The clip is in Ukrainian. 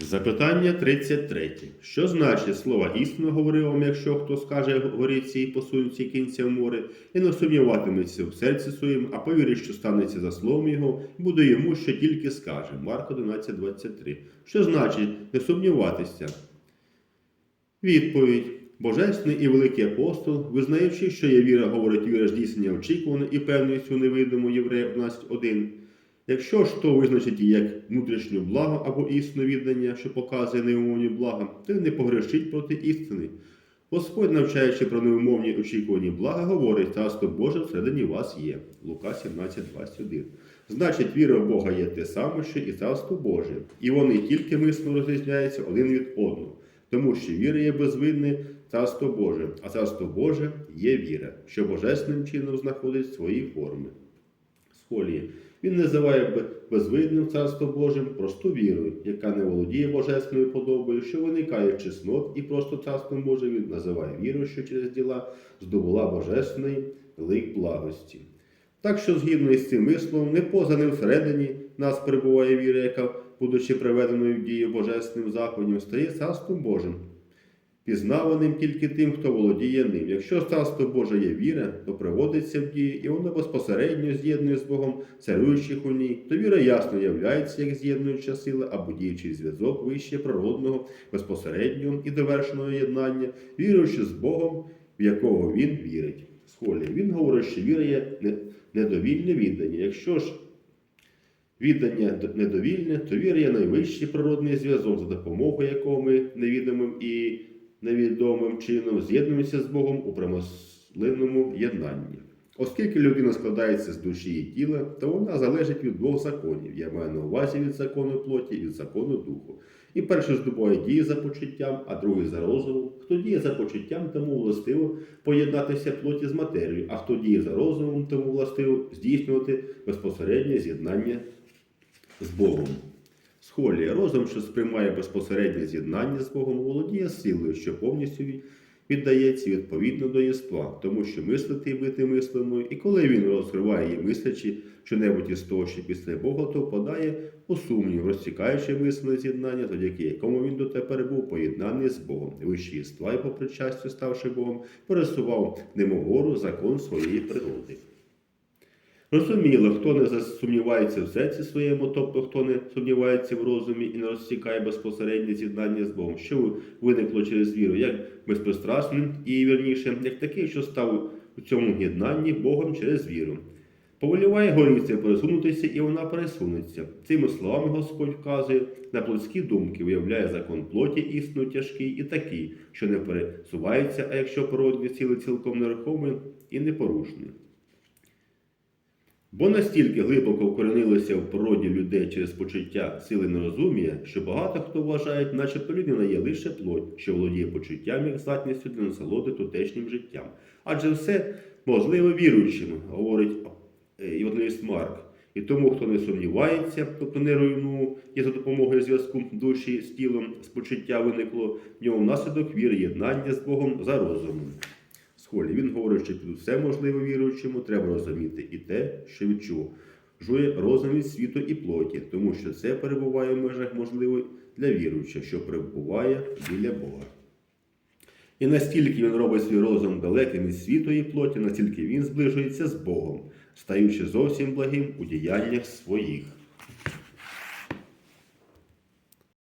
Запитання 33. Що значить слова істину говорив вам, якщо хто скаже горіться і посунеться кінця в море, і не сумніватиметься в серці своїм, а повірить, що станеться за словом його, буде йому, що тільки скаже. Марко 11.23. Що значить не сумніватися? Відповідь. Божественний і великий апостол, визнаючи, що є віра, говорить віра здійснення очікуване і певністю невидиму Єврея 11.1. Якщо ж то визначить її як внутрішнє благо або істинне віддання, що показує невимовні блага, то не погрешить проти істини. Господь, навчаючи про невимовні очікувані блага, говорить, царство Боже всередині вас є. Лука 17,21. Значить, віра в Бога є те саме, що і царство Боже, і вони тільки мисно розрізняються один від одного, тому що віра є безвинне царство Боже, а царство Боже є віра, що божественним чином знаходить свої форми. Схолії. Він називає безвидним царство Божим просту вірою, яка не володіє божественною подобою, що виникає в чеснот і просто царством Божим він називає вірою, що через діла здобула божественний лик благості. Так що, згідно із цим висловом, не поза не всередині нас перебуває віра, яка, будучи приведеною в дію божественним заходом, стає царством Божим, пізнаваним тільки тим, хто володіє ним. Якщо царство Боже є віра, то приводиться в дію, і воно безпосередньо з'єднує з Богом царюючих у ній, то віра ясно являється як з'єднуюча сила або діючий зв'язок вище природного, безпосереднього і довершеного єднання, віруючи з Богом, в якого він вірить. Схолі. Він говорить, що віра є недовільне віддання. Якщо ж Віддання недовільне, то віра є найвищий природний зв'язок, за допомогою якого ми невідомим і невідомим чином з'єднуємося з Богом у промислинному єднанні. Оскільки людина складається з душі і тіла, то вона залежить від двох законів. Я маю на увазі від закону плоті і від закону духу. І перший здобуває дії за почуттям, а другий за розумом. Хто діє за почуттям, тому властиво поєднатися плоті з матерією, а хто діє за розумом, тому властиво здійснювати безпосереднє з'єднання з Богом. Схолія розум, що сприймає безпосереднє з'єднання з Богом, володіє силою, що повністю віддається відповідно до єства, тому що мислити і бити мислимою, і коли він розкриває її мислячи що-небудь із того, що після Бога, то впадає у сумнів, розтікаючи мислене з'єднання, завдяки якому він дотепер був поєднаний з Богом. Вищі єства і по причастю, ставши Богом, пересував немогору закон своєї природи. Розуміло, хто не засумнівається в серці своєму, тобто хто не сумнівається в розумі і не розтікає безпосереднє з'єднання з Богом, що виникло через віру, як безпристрасним і вірніше, як такий, що став у цьому єднанні Богом через віру. Повеліває горіться пересунутися, і вона пересунеться. Цими словами Господь вказує на плотські думки, виявляє закон плоті істину тяжкий і такий, що не пересувається, а якщо природні сили цілком нерухомі і непорушні. Бо настільки глибоко вкоренилося в природі людей через почуття сили нерозумія, що багато хто вважає, начебто людина є лише плоть, що володіє почуттям як здатністю для насолоди тутешнім життям. Адже все можливо віруючим, говорить е, Євангеліст Марк. І тому, хто не сумнівається, тобто не руйнує за допомогою зв'язку душі з тілом, з почуття виникло в ньому внаслідок віри єднання з Богом за розумом. Схолі. Він говорить, що під все можливе віруючому треба розуміти і те, що відчув. Жує розум від світу і плоті, тому що це перебуває в межах можливо для віруючого, що перебуває біля Бога. І настільки він робить свій розум далеким від світу і плоті, настільки він зближується з Богом, стаючи зовсім благим у діяннях своїх.